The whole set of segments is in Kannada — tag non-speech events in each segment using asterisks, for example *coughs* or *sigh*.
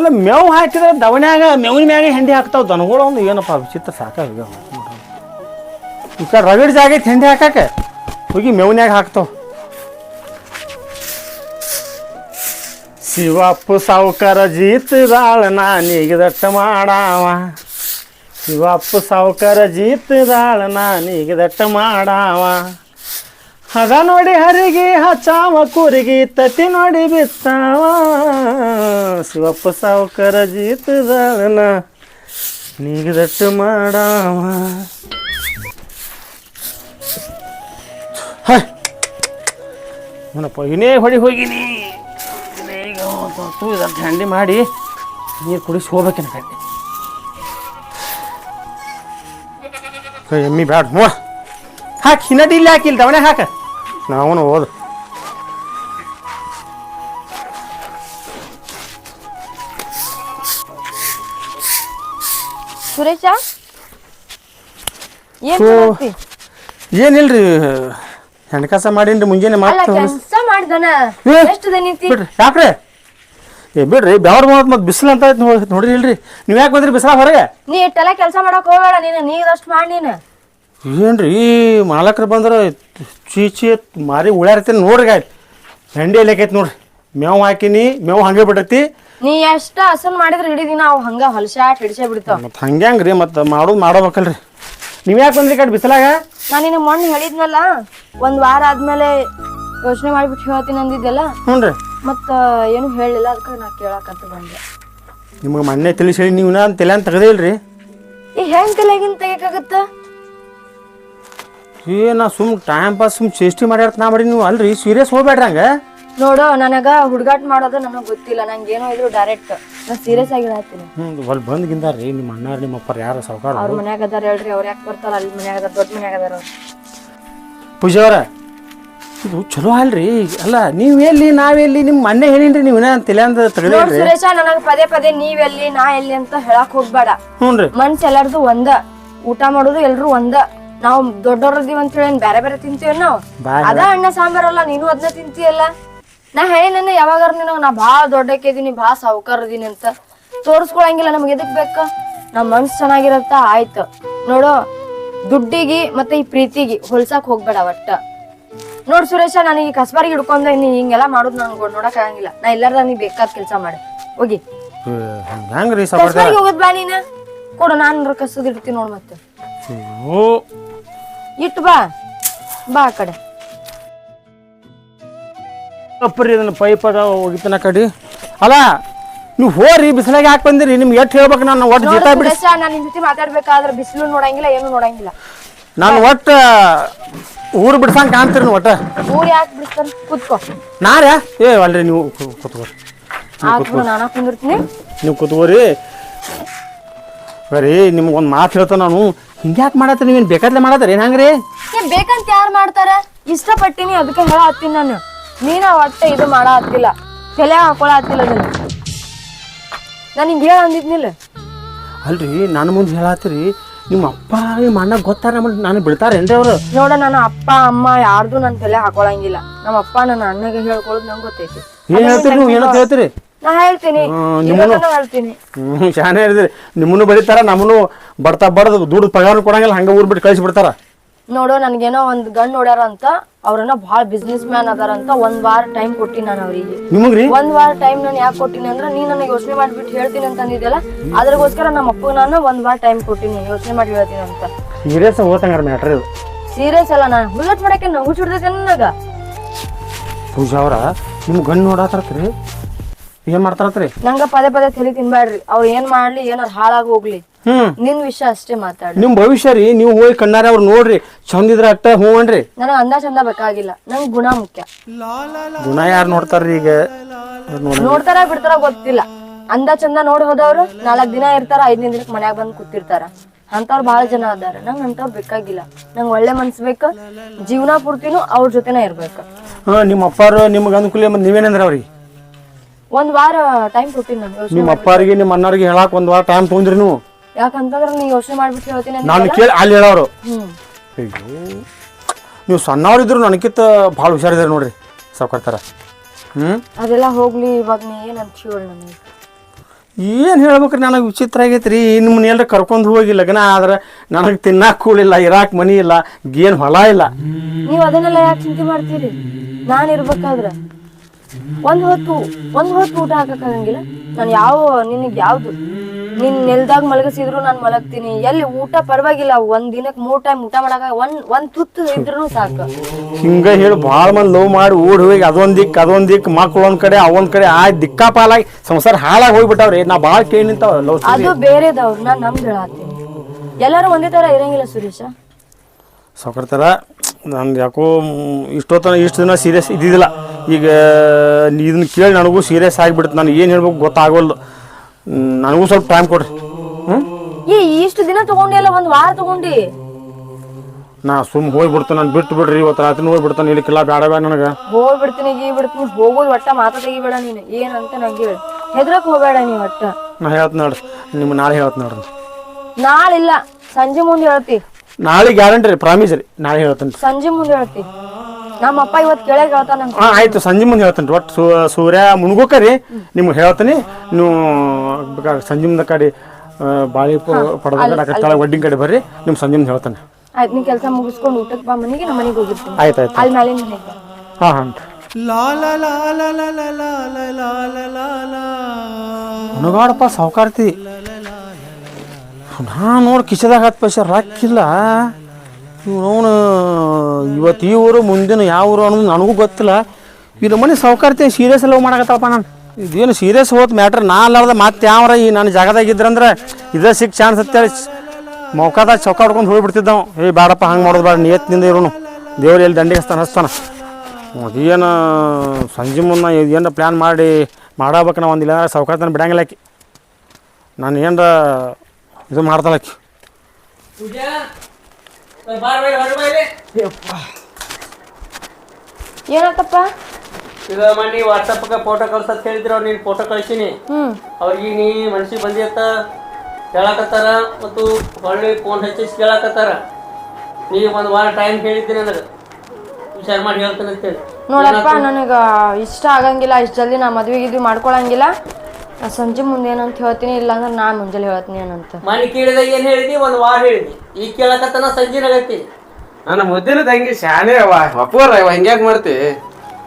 ಅಲ್ಲ ಮೇವು ಹಾಕಿದ್ರೆ ದವನ್ಯಾಗ ಮೇವಿನ ಮ್ಯಾಗ ಹೆಂಡಿ ಹಾಕ್ತಾವ ದನಗಳು ಒಂದು ಏನಪ್ಪ ವಿಚಿತ್ರ ಸಾಕಾಗ ಈ ಕಡೆ ರಗಡ್ ಜಾಗ ಹೆಂಡಿ ಹಾಕಾಕ? ಹೋಗಿ ಮೇವ್ನ್ಯಾಗ ಹಾಕ್ತಾವ. ಶಿವಪ್ಪ ಸಾವುಕಾರ ಜೀತದಾಳ ನಾನೀಗ ದಟ್ಟ ಮಾಡಾವ. ಶಿವಪ್ಪ ಸಾವುಕಾರ ಜೀತದಾಳ ನಾನೀಗ ದಟ್ಟ ಮಾಡಾವ. ಹದ ನೋಡಿ ಹರಿಗೆ ಹಚಾವ ಕೂರಿಗೆ ತತಿ ನೋಡಿ ಬಿತ್ತಾವ. ಶಿವಪ್ಪ ಸಾವುಕರ ಜೀತದಾಳನ ನೀಗದಟ್ಟು ಮಾಡಾವ. ಏನಪ್ಪ ಇನ್ನೇ ಹೊಡಿ ಹೋಗಿನಿ ಹಂಡಿ ಮಾಡಿ ನೀರು ಕುಡಿಸಿ ಹೋಗ್ಬೇಕಿನ ಕಂಡಿ ಎಮ್ಮಿ ಬ್ಯಾಡ ಹಾಕಿ ಹಿನ್ನಡಿ ಇಲ್ಲಿ ಹಾಕಿಲ್ಲ ದವನೆ ಹಾಕ. ನಾವು ಹೋದ ಸುರೇಶ? ಏನ್ ಸೊ, ಮಾಡತ್ತಿ? ಏನಿಲ್ರಿ ಹೆಣ್ಕಾಸ ಮಾಡೀನ್ರಿ ಮುಂಜಾನೆ ಅಲ್ಲ ಕೆಲ್ಸ ಮಾಡ್ದನ. ಏ, ಎಷ್ಟು ದನಿತಿ ಬಿಡ್ರಿ ಯಾಕ್ರೆ? ಏ ಬಿಡ್ರಿ ಮಾತ್ ಮತ್ತೆ ಬಿಸಿಲು ಅಂತ ಐತೆ ನೋಡಿ ನೋಡ್ರಿ ಇಲ್ರಿ ನೀವು ಯಾಕೆ ಬಂದ್ರಿ ಬಿಸಿಲ ಹೊರಗೆ? ನೀ ಇಟ್ಟೆಲ್ಲ ಕೆಲಸ ಮಾಡಕ್ ಹೋಗಬೇಡ ನೀನು ನೀರಷ್ಟು ಮಾಡಿ ನೀನು. ಏನ್ರಿ ಮಾಲಕ್ರು ಬಂದ್ರೆ ಚೀ ಚೀ ಮಾರಿ ಉಳ್ಯಾರತ್ತೀನಿ ನೋಡ್ರಿ ಗಾಯ್. ಹೆಂಡಿ ಎಲ್ಲಕೈತಿ ನೋಡ್ರಿ. ಮೇವ್ ಹಾಕಿನಿ ಮೇವ್ ಹಂಗೆ ಬಿಟ್ಟೈತಿ ನೀ ಎಷ್ಟ ಹಸನ್ ಮಾಡಿದ್ರೆ ಹಿಡಿದಿನ ಅವ್ ಹಂಗ ಹೊಲಸಾಟ್ ಹಿಡಿಸೇ ಬಿಡ್ತಾವ. ಮತ್ತು ಹಂಗ್ಯಾಂಗ್ರಿ ಮತ್ತು ಮಾಡೋದು ಮಾಡೋಬೇಕಲ್ರಿ. ನೀವು ಯಾಕೆ ಬಂದ್ರಿ ಕಡೆ ಬಿಸಿಲಾಗ? ನಾನು ನಿನ್ನ ಮೊನ್ನೆ ಹೇಳಿದ್ನಲ್ಲ ಒಂದ್ ವಾರ ಆದ್ಮೇಲೆ ಯೋಚನೆ ಮಾಡಿಬಿಟ್ಟು ಹೇಳ್ತೀನಿ ಅಂದಿದ್ದೆಲ್ಲ. ಹ್ಞೂ ರೀ. ಮತ್ತ ಏನು ಹೇಳಿಲ್ಲ ಅದಕ್ಕೆ ನಾ ಕೇಳಕಂತ ಬಂದೆ. ನಿಮಗೆ ಮೊನ್ನೆ ತಿಳಿಸಿ ಹೇಳಿ ನೀವು ನಾನು ತಲೆ ಅಂತ ತೆಗ್ದಿಲ್ರಿ ಈ ಹೆಂಗ್ ತಲೆಗಿನ್ ತೆಗಿಯಕಾಗತ್ತ ಏ ನಾ ಸುಮ್ ಟೈಮ್ ಪಾಸ್ ಸುಮ್ ಚೇಷ್ಟಿ ಮಾಡ್ಯಾರ ನಾ ಮಾಡಿ ನೀವು. ಅಲ್ರಿ ಸೀರಿಯಸ್ ಹೋಗ್ಬೇಡ್ರಿ ಹಂಗ? ನೋಡು ನನಗ ಹುಡುಗಾಟ ಮಾಡೋದು ನನಗ್ ಗೊತ್ತಿಲ್ಲ. ನಂಗೆ ಏನೋ ಇದ್ರು ಡೈರೆಕ್ಟ್ ನಾ ಸೀರಿಯಸ್ ಆಗಿ ಹೇಳ್ತೀನಿ. ಹ್ಮ್ ಅಲ್ಲಿ ಬಂದ್ ಗಿಂದಾರ್ರಿ ನಿಮ್ಮ ಅಣ್ಣಾರ ನಿಮ್ಮ ಅಪ್ಪ ಯಾರು ಸಾವುಕಾರ ಅವ್ರ ಮನ್ಯಾಗ ಅದಾರ ಹೇಳ್ರಿ ಅವ್ರು ಯಾಕೆ ಬರ್ತಾರ? ಅಲ್ಲಿ ಮನ್ಯಾಗ ಅದಾರ ದೊಡ್ಡ ಮನ್ಯಾಗ ಅದಾರ ಅವ್ರು. ಪೂಜಾ ಅವರ ಇದು ಚಲೋ ಅಲ್ರಿ. ಅಲ್ಲ ನೀವು ಎಲ್ಲಿ ನಾವೆಲ್ಲಿ ನಿಮ್ಮ ಮೊನ್ನೆ ಹೇಳಿನ್ರಿ ನೀವು ಇನ್ನ ತಲೆ ನೋಡ್ ಸುರೇಶ ನನಗ್ ಪದೇ ಪದೇ ನೀವ್ ಎಲ್ಲಿ ನಾ ಎಲ್ಲಿ ಅಂತ ಹೇಳಕ್ ಹೋಗ್ಬೇಡ. ಹ್ಞೂ ರೀ ಮನ್ಸ್ ಎಲ್ಲಾರ್ದು ಒಂದ. ಊಟ ಮಾಡೋದು ಎಲ್ರು ಒಂದ. ನಾವ್ ದೊಡ್ಡವ್ರದೀವ್ ಅಂತ ಹೇಳಿ ಬೇರೆ ಬೇರೆ ತಿಂತೀವಿ ನಾವು? ಅದ ಅಣ್ಣ ಸಾಂಬಾರಲ್ಲ ನೀನು ಅದನ್ನ ತಿಂತೀಯಲ್ಲ? ನಾ ಹೇಳಿನ ಯಾವಾಗಾರ ನೀನು ನಾ ಭಾಳ ದೊಡ್ಡಕ್ಕಿದೀನಿ ಭಾಳ ಸಾವುಕಾರದೀನಿ ಅಂತ ತೋರಿಸ್ಕೊಳಂಗಿಲ್ಲ ನಮ್ಗೆ ಎದಕ್ ಬೇಕ? ನಮ್ ಮನ್ಸ್ ಚೆನ್ನಾಗಿರತ್ತ ಆಯ್ತು. ನೋಡು ದುಡ್ಡಿಗಿ ಮತ್ತೆ ಈ ಪ್ರೀತಿಗಿ ಹೊಲ್ಸಕ್ ಹೋಗ್ಬೇಡ ಒಟ್ಟ. ನೋಡ್ ಸುರೇಶ ನನಗೆ ಈ ಕಸ್ಬಾರಿಗೆ ಹಿಡ್ಕೊಂಡ ನೀ ಹಿಂಗೆಲ್ಲ ಮಾಡೋದು ನನ್ಗೆ ನೋಡಕ್ ಆಗಂಗಿಲ್ಲ. ನಾ ಎಲ್ಲಾರ ನೀ ಬೇಕಾದ ಕೆಲಸ ಮಾಡಿ. ಹೋಗಿ. ಹೋಗೋದ್ ಬಾ ನೀನ. ಕೊಡು ನಾನು ಕಸದ್ ಇಡ್ತೀನಿ ನೋಡ್ ಮತ್ತೆ. ಇಟ್ಟು ಬಾ. ಬಾ ಆ ಕಡೆ. ಅಪ್ಪರಿ ಇದನ್ನ ಪೈಪ್ ಅದ ಹೋಗಿತ್ತನ ಕಡಿ. ಅಲ್ಲ ನೀವು ಹೋರಿ ಬಿಸಿಲಾಗ ಯಾಕೆ ಬಂದಿರಿ? ನಿಮ್ಗೆ ಎಷ್ಟು ಹೇಳ್ಬೇಕು ನಾನು? ಒಟ್ಟು ಜೀತ ಬಿಡಿ. ನಾನು ನಿನ್ ಜೊತೆ ಮಾತಾಡ್ಬೇಕಾದ್ರೆ ಬಿಸಿಲು ನೋಡಂಗಿಲ್ಲ ಏನು ನೋಡಂಗಿಲ್ಲ. ನಾನು ಒಟ್ಟು ಊರು ಬಿಡ್ಸಂಗೆ ಕಾಣ್ತೀರಿ ನೀವು ಒಟ್ಟು. ಊರ್ ಯಾಕೆ ಬಿಡ್ತಾರ ಕೂತ್ಕೋ. ನಾರ್ಯಾ ಏ ಅಲ್ರಿ ನೀವು ಕು- ಕೂತ್ಕೋರಿ ನಾನ ಕುಂದಿರ್ತೀನಿ. ನೀವು ಕೂತ್ಕೋರಿ. ಬರೀ ನಿಮ್ಗೆ ಒಂದು ಮಾತು ಹೇಳ್ತೇನೆ ನಾನು. ಹಿಂಗ್ಯಾಕೆ ಮಾಡತ್ತ ನೀವೇನ್ ಬೇಕಾದ್ಲೆ ಮಾಡತ್ತಾರ? ಏನ್ ಹಂಗ್ರಿ? ಏನ್ ಬೇಕಂತ ಯಾರು ಮಾಡ್ತಾರ? ಇಷ್ಟಪಟ್ಟಿನಿ ಅದಕ್ಕೆ ಹೇಳ ಹತ್ತೀನಿ ನಾನು. ನೀನ ಒಟ್ಟೆ ಇದು ಮಾಡ ಹತ್ತಿಲ್ಲ. ತಲೆ ಹಾಕೊಳ ಹತ್ತಿಲ್ಲ ಅದನ್ನ ನಾನು ಹಿಂಗೆ ಹೇಳ ಅಂದಿದ್ನಿಲ್ಲ. ಅಲ್ರಿ ನನ್ನ ಮುಂದೆ ಹೇಳತ್ತೀರಿ ನಿಮ್ಮ ಅಪ್ಪ ನಿಮ್ಮ ಅಣ್ಣ ಗೊತ್ತಾರ ನಮ್ಮ ನಾನು ಬಿಡ್ತಾರೇನ್ರಿ ಅವ್ರು? ನೋಡ ನನ್ನ ಅಪ್ಪ ಅಮ್ಮ ಯಾರ್ದು ನನ್ನ ತಲೆ ಹಾಕೊಳಂಗಿಲ್ಲ. ನಮ್ಮ ಅಪ್ಪ ನನ್ನ ಅಣ್ಣಗೆ ಹೇಳ್ಕೊಳ್ಳೋದು ನಂಗೆ ಗೊತ್ತೈತಿ. ಏನ್ ಹೇಳ್ತೀರಿ ನೀವು ಏನಂತ ಹೇಳ್ತೀರಿ? ನಾ ಹೇಳ್ತೀನಿ. ಹೇಳ್ತೀನಿ. ಹ್ಞೂ ಶಾನೆ ಹೇಳಿದ್ರಿ. ನಿಮ್ಮನ್ನು ಬರೀತಾರ ನಮ್ಮನ್ನು ಬಡ್ತಾ ಬಡ್ದು ದುಡ್ಡು ಪಗಾರ ಕೊಡಂಗಿಲ್ಲ ಹಂಗ ಊರ್ ಬಿಟ್ಟು ಕಳಿಸಿ ಬಿಡ್ತಾರ. ನೋಡು ನನ್ಗೇನೋ ಒಂದ್ ಗಂಡ್ ನೋಡ್ಯಾರ ಅಂತ ಅವ್ರನ್ನ ಬಹಳ ಬಿಸ್ನೆಸ್ ಮ್ಯಾನ್ ಅದಾರ ಅಂತ ಒಂದ್ ವಾರ ಟೈಮ್ ಕೊಟ್ಟಿ ನಾನು ಅವ್ರಿಗೆ. ನಿಮಗ್ರಿ? ಒಂದ್ ವಾರ ಟೈಮ್ ನಾನು ಯಾಕೆ ಕೊಟ್ಟಿನಿ ಅಂದ್ರೆ ನೀ ನನಗೆ ಯೋಚನೆ ಮಾಡ್ಬಿಟ್ಟು ಹೇಳ್ತೀನಿ ಅಂತ ಅಂದಿದ್ದೆಲ್ಲ ಅದ್ರಗೋಸ್ಕರ ನಮ್ಮ ಅಪ್ಪ ನಾನು ಒಂದ್ ವಾರ ಟೈಮ್ ಕೊಟ್ಟಿನಿ ಯೋಚನೆ ಮಾಡಿ ಹೇಳ್ತೀನಿ ಅಂತ. ಸೀರಿಯಸ್ ಓದಂಗಾರ ಮ್ಯಾಟ್ರ್ ಇದು. ಸೀರಿಯಸ್ ಅಲ್ಲ ನಾನು. ಹುಲ್ಲಟ್ ಮಾಡಕ್ಕೆ ನಗು ಚಿಡ್ದೈತೆ ನನಗ? ಪೂಜಾ ಅವ್ರ ನಿಮ್ ಗಂಡ್ ನೋಡಾತರತ್ರಿ. ಏನ್ ಮಾಡ್ತಾರತ್ರಿ? ನಂಗ ಪದೇ ಪದೇ ತಲೆ ತಿನ್ಬ್ಯಾಡ್ರಿ. ಅವ್ರು ಏನ್ ಮಾಡ್ಲಿ ಏನಾರ ಹಾಳಾಗಿ ಹೋಗ್ಲಿ. ಹ್ಮ್. ನಿನ್ ವಿಷಯ ಅಷ್ಟೇ ಮಾತಾಡಿ ನಿಮ್ ಭವಿಷ್ಯ ರೀ ನೀವು ಹೋಗಿ ಕಣ್ಣಾರೆ ಅವ್ರು ನೋಡ್ರಿ. ಚಂದಿದ್ರ ಅಟ್ಟ ಹೂವನ್ರಿ ನನ್ ನನಗೆ ಅಂದ ಚಂದ ಬೇಕಾಗಿಲ್ಲ. ನಂಗ್ ಗುಣ ಮುಖ್ಯ. ಗುಣ ಯಾರು ನೋಡ್ತಾರ್ರಿ ಈಗ? ಅವ್ರ್ ನೋಡ ನೋಡ್ತಾರ ಬಿಡ್ತಾರ ಗೊತ್ತಿಲ್ಲ. ಅಂದ ಚಂದ ನೋಡಿ ಹೋದವ್ರು ನಾಲ್ಕ್ ದಿನ ಇರ್ತಾರ ಐದನೇ ದಿನಕ್ಕೆ ಮನ್ಯಾಗ ಬಂದ್ ಕೂತಿರ್ತಾರ. ಅಂತವ್ರು ಬಹಳ ಜನ ಅದಾರ. ನಂಗ್ ಅಂತವ್ರು ಬೇಕಾಗಿಲ್ಲ. ನಂಗ್ ಒಳ್ಳೆ ಮನ್ಸ್ ಬೇಕ. ಜೀವನ ಪೂರ್ತಿನೂ ಅವ್ರ ಜೊತೆನೇ ಇರ್ಬೇಕು. ಹಾ ನಿಮ್ಮ ಅಪ್ಪಾರು ನಿಮ್ಗೆ ಅನುಕೂಲ ಮತ್ತೆ ನೀವೇನಂದ್ರ ಅವ್ರಿಗೆ? ಒಂದ್ ವಾರ ಟೈಮ್ ಕೊಟ್ಟಿನಿ ನಾನು ಯೋಚನೆ ನಿಮ್ಮ ಅಪ್ಪಾರಿಗೆ ನಿಮ್ಮ ಅಣ್ಣಾರಿಗೆ ಹೇಳಕ್ ಒಂದ್ ವಾರ ಟೈಮ್ ತಗೊಂಡ್ರಿ ನೀವು. ಯಾಕಂತಂದ್ರೆ ನೀವು ಯೋಚನೆ ಮಾಡ್ಬಿಟ್ಟು ಹೇಳ್ತೀನಿ ಅಂತ ನಾನು ಕೇಳಿ ಅಲ್ಲಿ ಹೇಳೋರು. ಹ್ಮ್. ಅಯ್ಯೋ. ನೀವು ಸಣ್ಣವರಿದ್ರು ನನಗಿಂತ ಭಾಳ ಹುಷಾರಿದ್ದಾರೆ ನೋಡ್ರಿ ಸಾವ್ಕಾರ್ತಾರ. ಹ್ಞೂ ಅದೆಲ್ಲ ಹೋಗ್ಲಿ ಇವಾಗ ನೀ ಏನ್ ಅಂತ ಹೇಳು ನನಗೆ ಏನು ಹೇಳ್ಬೇಕ್ರಿ ನನಗೆ ವಿಚಿತ್ರ ಆಗೈತೆ ರೀ ನಿಮ್ಮನ್ನ ಎಲ್ಲರ ಕರ್ಕೊಂಡು ಹೋಗಿ ಲಗ್ನ ಆದ್ರೆ ನನಗೆ ತಿನ್ನಾಕ ಕೂಳಿಲ್ಲ ಇರಾಕ್ ಮನಿ ಇಲ್ಲ ಏನು ಹೊಲ ಇಲ್ಲ. ನೀವು ಅದನ್ನೆಲ್ಲ ಯಾಕೆ ಚಿಂತೆ ಮಾಡ್ತೀರಿ? ನಾನ್ ಇರ್ಬೇಕಾದ್ರ. ಒಂದ್ ಹೊತ್ತು ಒಂದು ಹೊತ್ತು ಊಟ ಹಾಕಕ್ಕಾಗಂಗಿಲ್ಲ ನಾನು ಯಾವ ನಿನಗೆ ಯಾವ್ದು? ನಿನ್ನ ನೆಲ್ದಾಗ ಮಲಗಿಸಿದ್ರು ನಾನು ಮಲಗ್ತೀನಿ. ಎಲ್ಲಿ ಊಟ ಪರವಾಗಿಲ್ಲ. ಒಂದ್ ದಿನಕ್ ಮೂರ್ ಟೈಮ್ ಊಟ ಮಾಡಕ ಒಂದ್ ಒಂದ್ ತುತ್ತು ಇದ್ರೂ ಸಾಕು. ಹಿಂಗ ಹೇಳಿ ಭಾಳ ಮಂದಿ ಲವ್ ಮಾಡಿ ಓಡಿ ಹೋಗಿ ಅದೊಂದ್ ದಿಕ್ ಅದೊಂದ್ ದಿಕ್ ಮಕ್ಳು ಒಂದ್ ಕಡೆ ಅವೊಂದ್ ಕಡೆ ಆ ದಿಕ್ಕಾಪಾಲಾಗಿ ಸಂಸಾರ ಹಾಳಾಗಿ ಹೋಗ್ಬಿಟ್ಟವ್ರಿ. ನಾ ಭಾಳ ಕೇಳಿ ನಿಂತಾವ ಲವ್ ಅದು ಬೇರೆದವ್ರು ನಾನ್ ನಮ್ದು ಹೇಳತ್ತೀನಿ. ಎಲ್ಲರೂ ಒಂದೇ ತರ ಇರಂಗಿಲ್ಲ ಸುರೇಶ? ಸೌಕರ್ತಾರ ನಾನು ಯಾಕೋ ಇಷ್ಟೊತ್ತನ ಇಷ್ಟು ದಿನ ಸೀರಿಯಸ್ ಇದ್ದಿದ್ದಿಲ್ಲ. ಈಗ ಇದನ್ನ ಕೇಳಿ ನನಗೂ ಸೀರಿಯಸ್ ಆಗಿಬಿಡ್ತು. ನನಗೆ ಏನು ಹೇಳ್ಬೇಕು ಗೊತ್ತಾಗೋಲ್ಲ ನನಗೂ ಸ್ವಲ್ಪ ಟೈಮ್ ಕೊಡ್ರಿ. ಹ್ಞೂ ಏ ಇಷ್ಟು ದಿನ ತಗೊಂಡಿಲ್ಲ ಒಂದು ವಾರ ತಗೊಂಡಿ. ನಾ ಸುಮ್ ಹೋಗ್ಬಿಡ್ತಾನೆ ನಾನು ಬಿಟ್ಟು ಬಿಡ್ರಿ. ಇವತ್ತು ರಾತ್ರಿ ಹೋಗ್ಬಿಡ್ತಾನೆ. ಇಲ್ಲಿಕ್ಕಿಲ್ಲ ಬೇಡ ಬೇಡ ನನಗೆ. ಹೋಗ್ಬಿಡ್ತೀನಿ ಗೀ ಬಿಡ್ತೀನಿ ಹೋಗೋದು ಒಟ್ಟ ಮಾತಾ ತೆಗಿಬೇಡ ನೀನು. ಏನಂತ ನಂಗೆ ಹೇಳಿ. ಹೆದ್ರಕ್ ಹೋಗ್ಬೇಡ ನೀ ಒಟ್ಟ. ನಾ ಹೇಳ್ತ ನೋಡ್ರಿ. ನಿಮ್ಮ ನಾಳೆ ಹೇಳ್ತ ನೋಡ್ರಿ. ನಾಳಿಲ್ಲ. ಸಂಜೆ ಮುಂದೆ ಹೇಳ್ತಿ. ನಾಳೆ ಗ್ಯಾರಂಟಿ ರೀ ಪ್ರಾಮಿಸ್ ರೀ ನಾಳೆ ಹೇಳ್ತೇನೆ ಸಂಜೆ ಮುಂದೆ ಹೇಳ್ತಿ ನಮ್ಮ ಅಪ್ಪ ಇವತ್ತು ಕೇಳೇ ಹೇಳ್ತಾನ ಹಾಂ ಆಯ್ತು ಸಂಜೆ ಮುಂದೆ ಹೇಳ್ತೇನೆ ರೀ ಒಟ್ಟು ಸೂ- ಸೂರ್ಯ ಮುನ್ಗೋಕ ರೀ ನಿಮ್ಗೆ ಹೇಳ್ತೀನಿ ನೀವು ಬೇಕಾದ್ರೆ ಸಂಜೆ ಮುಂದೆ ಕಡೆ ಆ, ಬಾಳಿ ಪಡೆದ ಕಡೆ ಕೆಳಗೆ ಒಡ್ಡಿನ ಕಡೆ ಬರ್ರಿ ನಿಮ್ಮ ಸಂಜೆ ಮುಂದೆ ಹೇಳ್ತಾನೆ ಆಯ್ತು ನೀ ಕೆಲಸ ಮುಗಿಸ್ಕೊಂಡು ಊಟಕ್ಕೆ ಬಾ ಮನೆಗೆ ನಮ್ಮ ಮನೆಗೆ ಹೋಗಿರ್ತೀನಿ ಆಯ್ತು ಆಯ್ತು ಅಲ್ಲಿ ಮೇಲೆ ಹಾಂ ಹಾಂ ಹುಡುಗಾಡಪ್ಪ ಸಾವುಕಾರ್ತಿ ನಾ ನೋಡಿ, ಕಿಶದಾಗ ಹತ್ತು ಪೈಸೆ ರಾಕಿಲ್ಲ. ಇವನು ಇವತ್ತು ಈ ಊರು, ಮುಂದಿನ ಯಾವ ಊರು ಅನ್ನೋದು ನನಗೂ ಗೊತ್ತಿಲ್ಲ. ಇದು ಮನೆ ಸಾವುಕಾರತೆ ಸೀರಿಯಸ್ ಲವ್ ಮಾಡಕತ್ತಪ್ಪ ನಾನು. ಇದೇನು ಸೀರಿಯಸ್ ಹೋತ್ ಮ್ಯಾಟ್ರ್ ನಾ ಅಲ್ಲಾರ್ದ ಮತ್ತೆ ಯಾವ್ರ ಈ ನನ್ನ ಜಾಗದಾಗ ಇದ್ರಂದ್ರೆ ಇದೇ ಸಿಕ್ ಚಾನ್ಸ್ ಅಂತೇಳಿ ಮೌಕಾದಾಗ ಚೌಕ ಹೊಡ್ಕೊಂಡು ಹೋಗ್ಬಿಡ್ತಿದ್ದವು. ಏ, ಬೇಡಪ್ಪ, ಹಂಗೆ ಮಾಡೋದು ಬೇಡ ನಿಯತ್ನಿಂದ ಇರೋನು. ದೇವ್ರು ಎಲ್ಲಿ ದಂಡಿಗೆ ಹಸ್ತಾನ ಹಸ್ತಾನ ಅದೇನು, ಸಂಜೆ ಮುನ್ನ ಏನು ಪ್ಲ್ಯಾನ್ ಮಾಡಿ ಮಾಡಬೇಕು ನಾವು ಒಂದಿಲ್ಲ ಸೌಕರ್ಯನ ಬಿಡಂಗಿಲ್ಲ ನಾನು ಏನರ ಇದು ಮಾಡ್ತಾಳೆ ಏನಪ್ಪ ಪೂಜಾ ಬಾರ್ ಬೈ ಹೊರ ಬೈಲೆ ಏನತ್ತಪ್ಪ ಈಗ ಮನೆ ವಾಟ್ಸಪ್ಗೆ ಫೋಟೋ ಕಳ್ಸತ್ ಹೇಳಿದ್ರು ಅವ್ರು ನೀನು ಫೋಟೋ ಕಳಿಸಿನಿ. ಅವ್ರಿಗೆ ನೀ ಮನ್ಸಿಗೆ ಬಂದಿತ್ತ ಹೇಳಕತ್ತಾರ ಮತ್ತು ಹೊಳ್ಳಿ ಫೋನ್ ಹಚ್ಚಿಸಿ ಕೇಳಕತ್ತಾರ. ನೀ ಒಂದು ವಾರ ಟೈಮ್ ಹೇಳಿದ್ದೆ ನನಗೆ. ವಿಚಾರ ಮಾಡಿ ಹೇಳ್ತೇನೆ ಅಂತೇಳಿ. ನೋಡಪ್ಪ ನನಗ ಇಷ್ಟ ಆಗಂಗಿಲ್ಲ ಇಷ್ಟು ಜಲ್ದಿ ನಾ ಮದ್ವೆ ಗಿದ್ವಿ ಮಾಡ್ಕೊಳಂಗಿಲ್ಲ. ನಾ ಸಂಜೆ ಮುಂದೆ ಏನಂತ ಹೇಳ್ತೀನಿ ಇಲ್ಲಾಂದ್ರೆ ನಾನು ಮುಂಜಾನೆ ಹೇಳ್ತೀನಿ ಏನಂತ. ಮನೆ ಕೇಳಿದಾಗ ಏನ್ ಹೇಳಿದಿ? ಒಂದ್ ವಾರ ಹೇಳಿದಿ. ಈಗ ಕೇಳಕತ್ತನ ಸಂಜೆ ನಗತಿ. ನನ್ನ ಮುದ್ದಿನ ತಂಗಿ ಶಾನೆ ಅವ ಒಪ್ಪೋರ ಅವ ಹಿಂಗ್ಯಾಕ್ ಮಾಡ್ತಿ?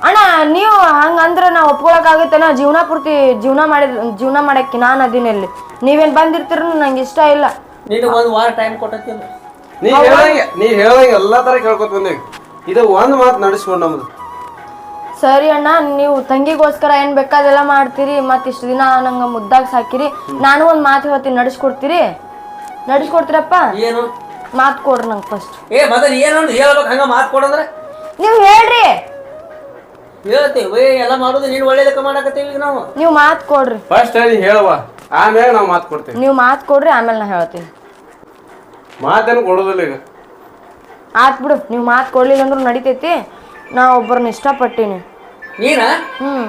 ಅಣ್ಣ ನೀವು ಹಂಗಂದ್ರೆ ನಾ ಒಪ್ಕೊಳಕಾಗುತ್ತೇನ ಜೀವನ ಪೂರ್ತಿ ಜೀವನ ಮಾಡಿದ್ ಜೀವನ ಮಾಡಕ್ಕೆ ನಾನು ಅದಿನಲ್ಲಿ ನೀವೇನ್ ಬಂದಿರ್ತೀರ ನಂಗೆ ಇಷ್ಟ ಇಲ್ಲ. ನೀನು ಒಂದ್ ವಾರ ಟೈಮ್ ಕೊಟ್ಟತ್ತಿಲ್ಲ ನೀ ಹೇಳ್ದಂಗೆ ನೀ ಹೇಳ್ದಂಗೆ ಎಲ್ಲಾ ತರ ಕೇಳ್ಕೊತ ಬಂದೆ. ಇದು ಒಂದ್ ಮಾತು ನಡೆಸ್ಕೊಂಡು ನಮ್ದು. ಸರಿ ಅಣ್ಣ ನೀವು ತಂಗಿಗೋಸ್ಕರ ಏನ್ ಬೇಕಾದೆಲ್ಲ ಮಾಡ್ತೀರಿ ಮತ್ತೆ ಇಷ್ಟು ದಿನ ನಂಗೆ ಮುದ್ದಾಗಿ ಸಾಕಿರಿ. ನಾನು ಒಂದ್ ಮಾತು ಹೇಳ್ತೀನಿ ನಡೆಸ್ಕೊಡ್ತೀರಿ? ನಡ್ಸ್ಕೊಡ್ತೀರಪ್ಪ. ಏನು? ಮಾತು ಕೊಡ್ರಿ ನಂಗೆ ಫಸ್ಟ್ ಏ ಮೊದಲು ಏನಂದು ಹೇಳ್ಬೇಕು ಹಂಗ ಮಾತು ಕೊಡಂದ್ರೆ? ನೀವು ಹೇಳ್ರಿ. ಹೇಳ್ತೀವಿ ಎಲ್ಲ ಮಾಡೋದು ನೀನು ಒಳ್ಳೇದಕ್ಕೆ ಮಾಡಕತ್ತೀವಿ ಈಗ ನಾವು. ನೀವು ಮಾತು ಕೊಡ್ರಿ. ಫಸ್ಟ್ ಹೇಳಿ ಹೇಳುವ. ಆಮ್ಯಾಗ ನಾವು ಮಾತು ಕೊಡ್ತೀವಿ. ನೀವು ಮಾತು ಕೊಡ್ರಿ ಆಮೇಲೆ ನಾ ಹೇಳ್ತೀನಿ. ಮಾತೇನು ಕೊಡೋದಿಲ್ಲ ಈಗ. ಆತ್ ಬಿಡು ನೀವು ಮಾತು ಕೊಡ್ಲಿಲ್ಲ ಅಂದ್ರೂ ನಡಿತೈತಿ. ನಾ ಒಬ್ಬರನ್ನ ಇಷ್ಟಪಟ್ಟೀನಿ. ನೀನ? ಹ್ಮ್.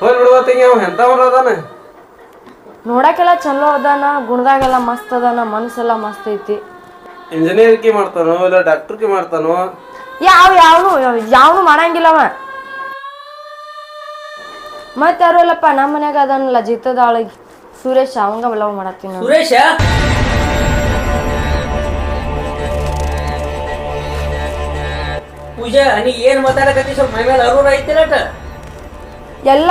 ಹೋಗಿ ಬಿಡುವ ತಂಗಿ ಅವ ಎಂತವ್ರ ಅದಾನ? ನೋಡಕ್ಕೆಲ್ಲ ಚಲೋ ಅದಾನ ಗುಣದಾಗೆಲ್ಲ ಮಸ್ತ್ ಅದಾನ ಮನಸ್ಸೆಲ್ಲ ಮಸ್ತ್ ಐತಿ. ಇಂಜಿನಿಯರ್ಕಿ ಮಾಡ್ತಾನೋ ಇಲ್ಲ ಡಾಕ್ಟರ್ಕಿ ಮಾಡ್ತಾನೋ? ಯಾವ ಯಾವನು ಯಾವನು ಮಾಡಂಗಿಲ್ಲವ ಮತ್ತೆ ಯಾರು ಇಲ್ಲಪ್ಪ ನಮ್ಮ ಮನ್ಯಾಗ ಅದನ್ನಲ್ಲ ಜಿತ್ತದಾಳಿಗೆ ಸುರೇಶ್ ಅವಂಗ ಲವ್ ಮಾಡತ್ತೀನಿ ಸುರೇಶ? ಪೂಜಾ ನೀ ಏನ್ ಮಾತಾಡಕತ್ತಿ ಸ್ವಲ್ಪ ಮೈ ಮೇಲೆ ಅರೂರ ಐತಿಲ್ಲಟ ಎಲ್ಲ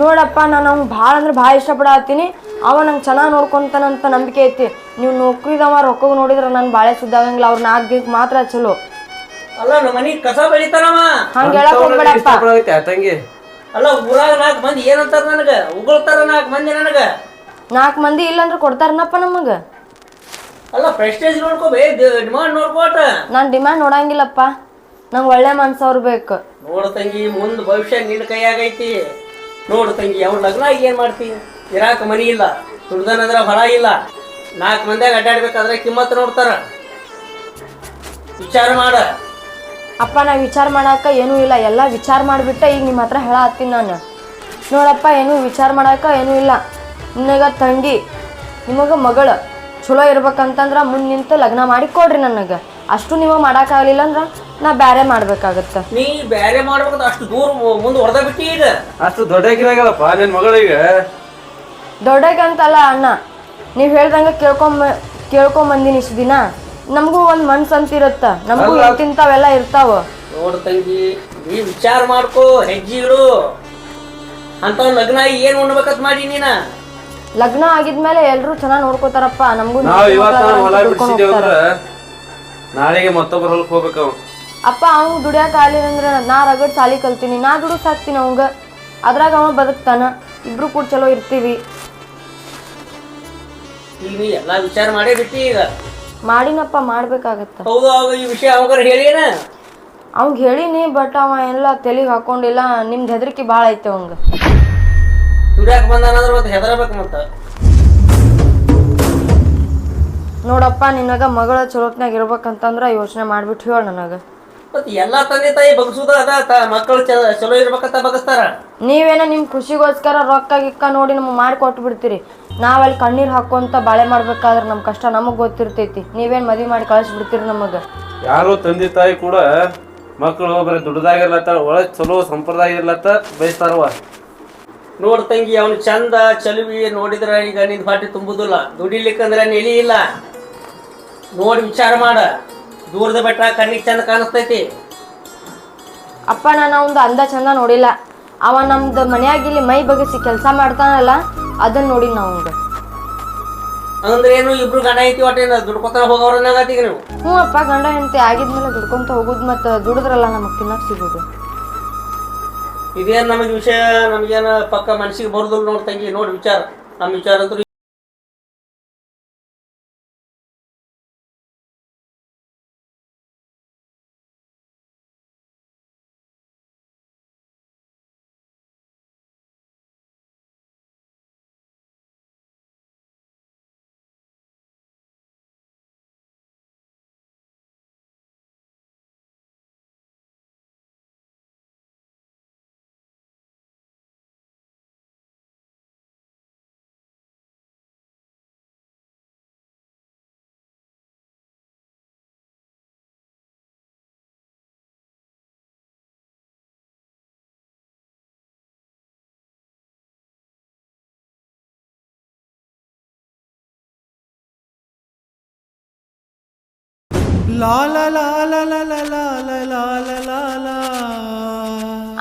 ನೋಡಪ್ಪ ನಾನು ಅವ್ನು ಭಾಳ ಅಂದ್ರೆ ಭಾಳ ಇಷ್ಟಪಡತ್ತೀನಿ. ಅವ ನಂಗೆ ಚೆನ್ನಾಗಿ ನೋಡ್ಕೊಂತಾನಂತ ನಂಬಿಕೆ ಐತಿ. ನೀವು ನೌಕರಿದವ ರೊಕ್ಕ ನೋಡಿದ್ರೆ ನಾನು ಬಾಳೆ ಸುದ್ದಾಗಂಗಿಲ್ಲ ಅವ್ರ ನಾಲ್ಕು ದಿನಕ್ಕೆ ಮಾತ್ರ ಚಲೋ. ಅಲ್ಲ ನಮ್ಮ ಮನಿ ಕಸ ಬೆಳಿತಾನವ. ಹಂಗೆ ಹೇಳಕ್ ಹೋಗ್ಬೇಡಪ್ಪ. ತಂಗಿ. ಅಲ್ಲ ಊರಾಗ ನಾಲ್ಕು ಮಂದಿ ಏನಂತಾರ ನನಗ? ಉಗುಳ್ತಾರ ನಾಲ್ಕು ಮಂದಿ ನನಗ? ನಾಲ್ಕು ಮಂದಿ ಇಲ್ಲಂದ್ರೆ ಕೊಡ್ತಾರನಪ್ಪ ನಮಗೆ. ಅಲ್ಲ ಪ್ರೆಸ್ಟೇಜ್ ನೋಡ್ಕೋಬೇ ಡಿಮಾಂಡ್ ನೋಡ್ಕೋಟ ನಾನು ಡಿಮ್ಯಾಂಡ್ ನೋಡಂಗಿಲ್ಲಪ್ಪ. ನಂಗೆ ಒಳ್ಳೆ ಮನ್ಸವ್ರು ಬೇಕು. ನೋಡು ತಂಗಿ ಮುಂದ್ ಭವಿಷ್ಯ ನಿನ್ನ ಕೈಯಾಗೈತಿ. ನೋಡು ತಂಗಿ ಅವ್ರ ಲಗ್ನ ಆಗಿ ಏನ್ ಮಾಡ್ತಿ? ಇರಾಕ ಮನಿ ಇಲ್ಲ ದುಡ್ದನದ್ರ ಹೊರ ಇಲ್ಲ. ನಾಲ್ಕು ಮಂದಿಯಾಗ ಅಡ್ಡಾಡ್ಬೇಕಾದ್ರೆ ಕಿಮ್ಮತ್ ನೋಡ್ತಾರ. ವಿಚಾರ ಮಾಡ. ಅಪ್ಪ ನಾ ವಿಚಾರ ಮಾಡಾಕ ಏನೂ ಇಲ್ಲ. ಎಲ್ಲ ವಿಚಾರ ಮಾಡಿಬಿಟ್ಟೆ ಈಗ ನಿಮ್ಮ ಹತ್ರ ಹೇಳತ್ತೀನಿ ನಾನು. ನೋಡಪ್ಪ ಏನೂ ವಿಚಾರ ಮಾಡಾಕ ಏನೂ ಇಲ್ಲ. ನಿನಗ ತಂಗಿ ನಿಮಗೆ ಮಗಳು ಚಲೋ ಇರ್ಬೇಕಂತಂದ್ರೆ ಮುಂದೆ ನಿಂತು ಲಗ್ನ ಮಾಡಿ ಕೊಡ್ರಿ ನನಗೆ. ಅಷ್ಟು ನೀವು ಆಗಲಿಲ್ಲ ಅಂದ್ರೆ ನಾ ಬ್ಯಾರೆ ಮಾಡ್ಬೇಕಾಗತ್ತ. ನೀ ಬ್ಯಾರೆ ಮಾಡ್ಬೇಕಂತ ಅಷ್ಟು ದೂರ ಮುಂದೆ ಹೊಡೆದ ಬಿಟ್ಟಿ ಈಗ. ಅಷ್ಟು ದೊಡ್ಡಕಿನಾಗಲ್ಲಪ್ಪ ನಿನ್ ಮಗಳಿಗೆ. ದೊಡ್ಡಗಂತಲ್ಲ ಅಣ್ಣ ನೀವು ಹೇಳ್ದಂಗ ಕೇಳ್ಕೊಂಬ ಕೇಳ್ಕೊಂಬಂದಿನಿ ಇಷ್ಟು ದಿನ. ನಮಗೂ ಒಂದು ಮನ್ಸು ಅಂತ ಇರತ್ತ ನಮಗೂ ಇಂತಾವೆಲ್ಲ ಇರ್ತಾವ. ನೋಡು ತಂಗಿ ನೀ ವಿಚಾರ ಮಾಡ್ಕೋ ಹೆಜ್ಜೆ ಇಡು ಅಂತ ಲಗ್ನ ಏನ್ ಉಣ್ಬೇಕಂತ ಮಾಡಿ ನೀನ? ಲಗ್ನ ಆಗಿದ್ಮೇಲೆ ಎಲ್ರು ಚೆನ್ನಾಗಿ ನೋಡ್ಕೋತಾರಪ್ಪ ನಮಗೂ ನಾವ್ ಇವತ್ತ ಹೊಲ ಬಿಡಿಸಿದೇವ್ ಅಂದ್ರ ನಾಳೆಗೆ ಮತ್ತೊಬ್ಬರ ಹೊಲಕ್ ಹೋಗ್ಬೇಕು ಅಪ್ಪ ಅವ್ನು ದುಡಿಯಾಕ ಆಗ್ಲಿಲ್ಲ ಅಂದ್ರೆ ನಾ ರಗಡ್ ಸಾಲಿ ಕಲ್ತೀನಿ. ನಾ ದುಡ್ ಸಾಕ್ತೀನಿ ಅವಂಗ ಅದ್ರಾಗ ಅವ ಬದುಕ್ತಾನ. ಇಬ್ರು ಕೂಡ ಚಲೋ ಇರ್ತೀವಿ. ಈಗ ನೀ ಎಲ್ಲಾ ವಿಚಾರ ಮಾಡೇ ಬಿಟ್ಟಿ ಈಗ. ಮಾಡಿನಪ್ಪ ಮಾಡ್ಬೇಕಾಗತ್ತ. ಹೌದು ಅವಾಗ ಈ ವಿಷಯ ಅವಾಗ ಹೇಳಿನ ಅವಂಗ ಹೇಳಿನಿ ಬಟ್ ಅವ ಎಲ್ಲ ತೆಲಿಗೆ ಹಾಕೊಂಡಿಲ್ಲ. ನಿಮ್ದು ಹೆದರಿಕೆ ಭಾಳ ಐತೆ ಅವಂಗ ದುಡಿಯಾಕ ಬಂದಾನಂದ್ರ ಮತ್ತೆ ಹೆದರಬೇಕು ಮತ್ತ. ನೋಡಪ್ಪ ನಿನಗ ಮಗಳ ಚಲೋತ್ನಾಗ ಇರ್ಬೇಕಂತಂದ್ರ ಯೋಚನೆ ಮಾಡ್ಬಿಟ್ಟು ಹೇಳ ನನಗ. ಮತ್ ಎಲ್ಲಾ ತಂದೆ ತಾಯಿ ಬಗ್ಸುದ ಅದ ತ- ಮಕ್ಕಳು ಚ- ಚಲೋ ಇರ್ಬೇಕಂತ ಬಗಸ್ತಾರ? ನೀವೇನೋ ನಿಮ್ಮ ಖುಷಿಗೋಸ್ಕರ ರೊಕ್ಕ ಗಿಕ್ಕ ನೋಡಿ ನಮ್ಗೆ ಮಾಡಿ ಕೊಟ್ಟು ಬಿಡ್ತೀರಿ ನಾವಲ್ಲಿ ಕಣ್ಣೀರು ಹಾಕೊಂತ ಬಾಳೆ ಮಾಡ್ಬೇಕಾದ್ರೆ ನಮ್ಮ ಕಷ್ಟ ನಮಗೆ ಗೊತ್ತಿರ್ತೈತಿ. ನೀವೇನು ಮದುವೆ ಮಾಡಿ ಕಳಿಸ್ಬಿಡ್ತೀರಿ ನಮಗೆ. ಯಾರು ತಂದೆ ತಾಯಿ ಕೂಡ ಮಕ್ಕಳು ಬರೀ ದುಡ್ದಾಗಿರ್ಲತ್ತ ಒಳಗ್ ಚಲೋ ಸಂಪ್ರದಾಯ ಇರ್ಲತ್ತ ಬಯಸ್ತಾರವ ನೋಡ್ ತಂಗಿ ಅವನು ಚಂದ ಚಲುವಿ ನೋಡಿದ್ರ ಈಗ ನಿನ್ ಪಾಟಿ ತುಂಬುದಿಲ್ಲ. ದುಡಿಲಿಕ್ಕಂದ್ರ ನೆಲಿ ಇಲ್ಲ. ನೋಡಿ ವಿಚಾರ ಮಾಡ. ದೂರದ ಬೆಟ್ಟ ಕಣ್ಣಿಗೆ ಚಂದ ಕಾಣಿಸ್ತೈತಿ. ಅಪ್ಪ ನಾನು ಅವಂದು ಅಂದ ಚಂದ ನೋಡಿಲ್ಲ. ಅವ ನಮ್ದು ಮನ್ಯಾಗ ಇಲ್ಲಿ ಮೈ ಬಗೆಸಿ ಕೆಲಸ ಮಾಡ್ತಾನಲ್ಲ ಅದನ್ನ ನೋಡಿ ನಾವು ಅಂದ್ರೆ ಏನು ಇಬ್ರು ಗಂಡ ಐತಿ ಒಟ್ಟೆ ದುಡ್ಕೊತಾರ ಹೋಗೋರನ್ನಾಗತ್ತೀಗ ನೀವು? ಹ್ಞೂ ಅಪ್ಪ ಗಂಡ ಹೆಂಡತಿ ಆಗಿದ್ಮೇಲೆ ದುಡ್ಕೊಂತ ಹೋಗುದು ಮತ್ತೆ ದುಡಿದ್ರಲ್ಲ ನಮಗೆ ತಿನ್ನಕ್ ಸಿಗುದು. ಇದೇನು ನಮಗೆ ವಿಷಯ ನಮಗೇನು ಪಕ್ಕ ಮನ್ಸಿಗೆ ಬರುದಿಲ್ಲ ನೋಡಿ ತಂಗಿ ನೋಡಿ ವಿಚಾರ. ನಮ್ಮ ವಿಚಾರ ಅಂತೂ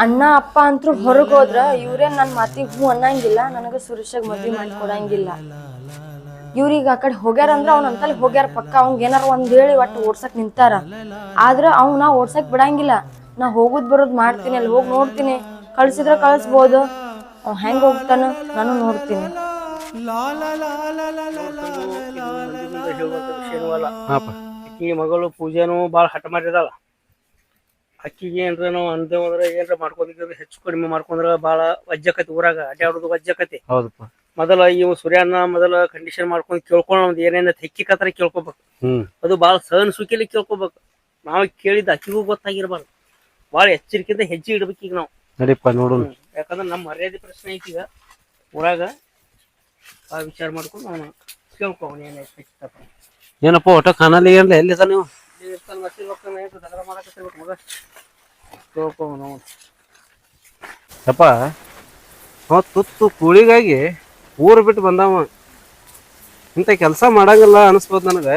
ಅಣ್ಣ ಅಪ್ಪ ಅಂತೂ ಹೊರಗೆ ಹೋದ್ರ ಇವ್ರೇನ್ ನನ್ನ ಮಾತಿಗೆ ಹೂ ಅನ್ನಂಗಿಲ್ಲ ನನಗೆ ಸುರೇಶಾಗ ಮದ್ವೆ ಮಾಡಿ ಕೊಡಂಗಿಲ್ಲ ಇವ್ರೀಗ ಆ ಕಡೆ ಹೋಗ್ಯಾರ ಅಂದ್ರ ಅವ್ನ ಅಂತಲ್ಲಿ ಹೋಗ್ಯಾರ ಪಕ್ಕ ಅವ್ನ್ಗ್ ಏನಾರ ಒಂದ್ ಹೇಳಿ ಒಟ್ಟು ಓಡ್ಸಕ್ ನಿಂತಾರ ಆದ್ರ ಅವ್ನ ನಾ ಓಡ್ಸಕ್ ಬಿಡಂಗಿಲ್ಲ ನಾ ಹೋಗುದ್ ಬರೋದ್ ಮಾಡ್ತೀನಿ ಅಲ್ಲಿ ಹೋಗಿ ನೋಡ್ತೀನಿ ಕಳ್ಸಿದ್ರ ಕಳ್ಸ್ಬೋದು ಅವ್ ಹೆಂಗ್ ಹೋಗ್ತಾನ ನಾನು ನೋಡ್ತೀನಿ ಅಕ್ಕಿ ಮಗಳು ಪೂಜೆನೂ ಭಾಳ ಹಠ ಮಾಡಿದಾಳ. ಅಕ್ಕಿಗೆ ಏನ್ರ ನಾವು ಅಂದೇವ್ ಅಂದ್ರೆ ಏನ್ರ ಮಾಡ್ಕೊಂಡಿದ್ರೆ ಹೆಚ್ಚು ಕಡಿಮೆ ಮಾಡ್ಕೊಂಡ್ರ ಭಾಳ ವಜ್ಜಕತಿ ಊರಾಗ ಅಡ್ಡಾಡೋದು ವಜ್ಜಕತಿ. ಹೌದಪ್ಪ. ಮೊದಲ ಇವ್ ಸೂರ್ಯನ ಮೊದಲ ಕಂಡೀಷನ್ ಮಾಡ್ಕೊಂಡು ಕೇಳ್ಕೊಂಡು ಒಂದ್ ಏನೇನ ಹೆಕ್ಕಿಕತ್ರ ಕೇಳ್ಕೊಬೇಕು. ಅದು ಭಾಳ ಸಹನ ಸುಖಿಲಿ ಕೇಳ್ಕೊಬೇಕು. ನಾವು ಕೇಳಿದ ಅಕ್ಕಿಗೂ ಗೊತ್ತಾಗಿರ್ಬಾರ್ದು. ಬಹಳ ಎಚ್ಚರಿಕೆಯಿಂದ ಹೆಜ್ಜೆ ಇಡ್ಬೇಕು ಈಗ ನಾವು. ನಡಿಪ್ಪ ನೋಡು ಯಾಕಂದ್ರೆ ನಮ್ಮ ಮರ್ಯಾದೆ ಪ್ರಶ್ನೆ ಐತಿ ಈಗ. ಊರಾಗ ಆ ವಿಚಾರ ಮಾಡ್ಕೊಂಡು ನಾವು ಕೇಳ್ಕೊ ಅವನು ಏನಾಯ್ತು ಏನಪ್ಪ ಒಟ್ಟ ಖಾನಾಲಿ ಏನ್ಲ? ಎಲ್ಲಿದ ನೀವು? ಅಪ್ಪ ಅವ ತುತ್ತು ಕೂಳಿಗಾಗಿ ಊರು ಬಿಟ್ಟು ಬಂದವ. ಇಂಥ ಕೆಲಸ ಮಾಡಂಗಿಲ್ಲ ಅನಿಸ್ಬೋದು ನನಗೆ.